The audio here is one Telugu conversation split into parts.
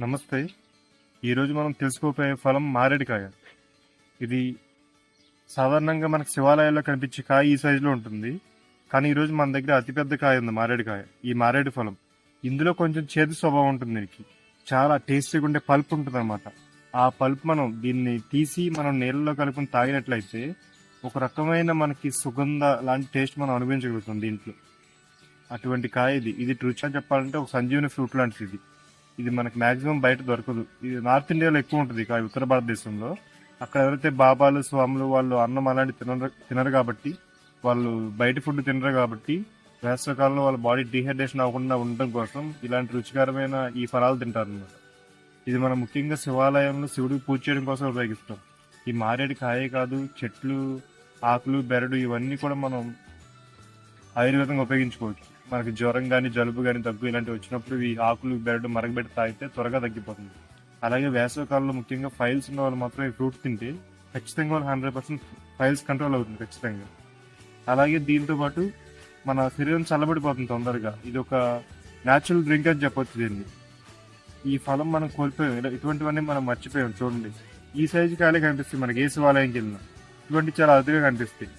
నమస్తే. ఈరోజు మనం తెలుసుకోపోయే ఫలం మారేడుకాయ. ఇది సాధారణంగా మనకు శివాలయాల్లో కనిపించే కాయ ఈ సైజులో ఉంటుంది. కానీ ఈరోజు మన దగ్గర అతిపెద్ద కాయ ఉంది మారేడుకాయ. ఈ మారేడు ఫలం. ఇందులో కొంచెం చేదు స్వభావం ఉంటుంది దీనికి. చాలా టేస్టీగా ఉండే పల్ప్ ఉంటుంది అనమాట ఆ పల్ప్ మనం దీన్ని తీసి మనం నీళ్ళలో కలుపుకొని తాగినట్లయితే ఒక రకమైన మనకి సుగంధ లాంటి టేస్ట్ మనం అనుభవించగలుగుతాం దీంట్లో. అటువంటి కాయ ఇది. ఇది రుచిగా చెప్పాలంటే ఒక సంజీవని ఫ్రూట్ లాంటిది ఇది. ఇది మనకి మాక్సిమం బయట దొరకదు. ఇది నార్త్ ఇండియాలో ఎక్కువ ఉంటుంది ఇక ఉత్తర భారతదేశంలో. అక్కడ ఎవరైతే బాబాలు స్వాములు వాళ్ళు అన్నం అలాంటి తినరు తినరు కాబట్టి వాళ్ళు బయట ఫుడ్ తినరు కాబట్టి వేసవకాలంలో వాళ్ళ బాడీ డీహైడ్రేషన్ అవ్వకుండా ఉండడం కోసం ఇలాంటి రుచికరమైన ఈ ఫలాలు తింటారు అనమాట ఇది మనం ముఖ్యంగా శివాలయంలో శివుడికి పూజ చేయడం కోసం ఉపయోగిస్తాం. ఈ మారేడు కాయే కాదు చెట్లు ఆకులు బెరడు ఇవన్నీ కూడా మనం ఆయుర్వేదంగా ఉపయోగించుకోవచ్చు. మనకి జ్వరం కానీ జలుబు కానీ దగ్గు ఇలాంటివి వచ్చినప్పుడు ఈ ఆకులు బెరడు మరగబెట్టి తాగితే త్వరగా తగ్గిపోతుంది. అలాగే వేసవికాలంలో ముఖ్యంగా ఫైల్స్ ఉన్న వాళ్ళు మాత్రం ఈ ఫ్రూట్ తింటే ఖచ్చితంగా వాళ్ళు హండ్రెడ్ పర్సెంట్ ఫైల్స్ కంట్రోల్ అవుతుంది ఖచ్చితంగా. అలాగే దీంతో పాటు మన శరీరం చల్లబడిపోతుంది తొందరగా. ఇది ఒక న్యాచురల్ డ్రింక్ అని చెప్పొచ్చు దీన్ని. ఈ ఫలం మనం కోల్పోయాం ఇలా ఇటువంటివన్నీ మనం మర్చిపోయాం చూడండి. ఈ సైజు కాయలే కనిపిస్తాయి మనకి ఏ శివాలయంకి వెళ్ళినా ఇటువంటి చాలా అతిగా కనిపిస్తాయి.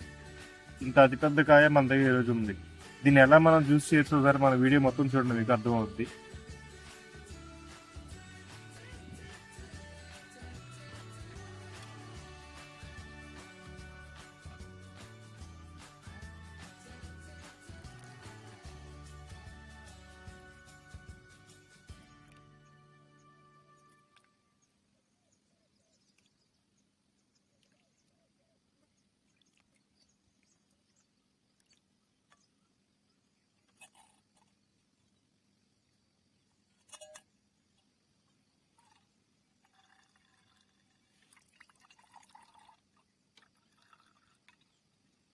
ఇంత అతిపెద్ద కాయ మన దగ్గర ఈరోజు ఉంది. దీన్ని ఎలా మనం జ్యూస్ చేస్తుందో మన వీడియో మొత్తం చూడండి మీకు అర్థమవుతుంది